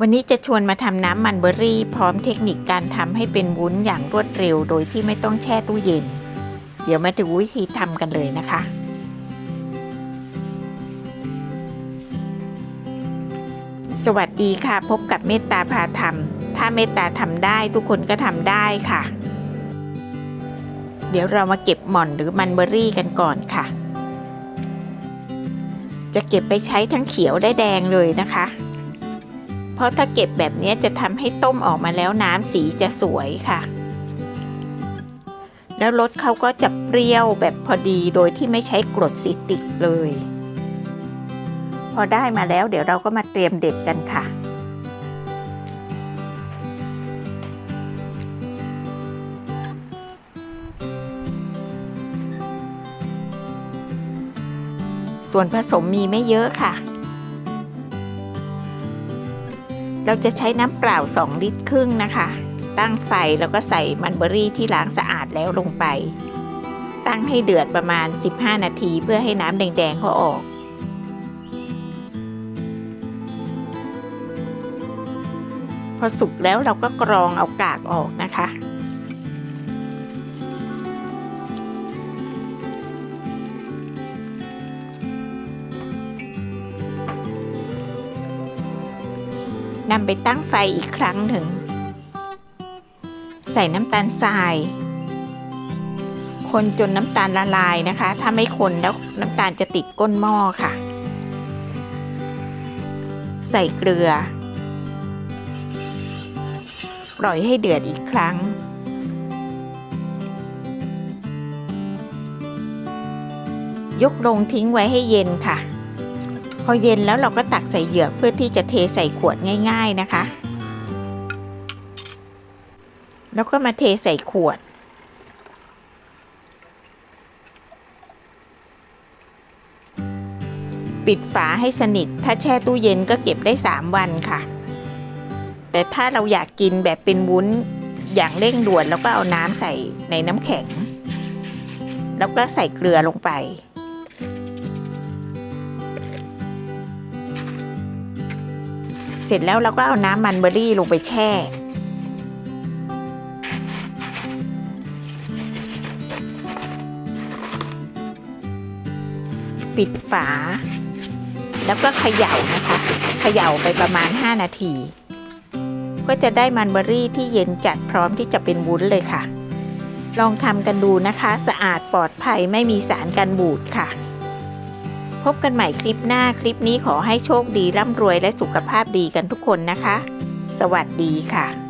วันนี้จะชวนมาทำน้ำมันเบอร์รี่ พร้อมเทคนิคการทำให้เป็นวุ้นอย่างรวดเร็ว โดยที่ไม่ต้องแช่ตู้เย็น เดี๋ยวมาดูวิธีทำกันเลยนะคะ สวัสดีค่ะ พบกับเมตตาพาทำถ้าเมตตาทำได้ทุกคนก็ทำได้ค่ะ เดี๋ยวเรามาเก็บหม่อนหรือมันเบอร์รี่กันก่อนค่ะ จะเก็บไปใช้ทั้งเขียวและแดงเลยนะคะ เพราะถ้าเก็บแบบนี้จะทำให้ต้มออกมาแล้วน้ำสีจะสวยค่ะ แล้วรสเขาก็จะเปรี้ยวแบบพอดีโดยที่ไม่ใช้กรดซิติกเลย พอได้มาแล้วเดี๋ยวเราก็มาเตรียมเด็ดกันค่ะส่วนผสมมีไม่เยอะค่ะ เราจะใช้น้ำเปล่า 2 ลิตรครึ่งนะคะ ตั้งไฟแล้วก็ใส่มันเบอรี่ที่ล้างสะอาดแล้วลงไป ตั้งให้เดือดประมาณ 15 นาทีเพื่อให้น้ำแดงๆเขาออก พอสุกแล้วเราก็กรองเอากากออกนะคะ นำไปตั้งไฟอีกครั้งหนึ่ง ใส่น้ำตาลทราย คนจนน้ำตาลละลายนะคะ ถ้าไม่คนแล้วน้ำตาลจะติดก้นหม้อค่ะ ใส่เกลือ ปล่อยให้เดือดอีกครั้งยกลงทิ้งไว้ให้เย็นค่ะ พอเย็นแล้วเราก็ตักใส่เหยือกเพื่อที่จะเทใส่ขวดง่าย ๆนะคะ แล้วก็มาเทใส่ขวด ปิดฝาให้สนิท ถ้าแช่ตู้เย็นก็เก็บได้ 3 วันค่ะ แต่ถ้าเราอยากกินแบบเป็นวุ้นอย่างเร่งด่วนเราก็เอาน้ำใส่ในน้ำแข็ง แล้วก็ใส่เกลือลงไป เสร็จแล้วเราก็เอาน้ำมันเบอร์รี่ลงไปแช่ ปิดฝา แล้วก็เขย่านะคะ เขย่าไปประมาณ 5 นาที ก็จะได้มันเบอร์รี่ที่เย็นจัดพร้อมที่จะเป็นวุ้นเลยค่ะ ลองทำกันดูนะคะ สะอาดปลอดภัยไม่มีสารกันบูดค่ะ พบกันใหม่คลิปหน้าคลิปนี้ขอให้โชคดีร่ำรวยและสุขภาพดีกันทุกคนนะคะ สวัสดีค่ะ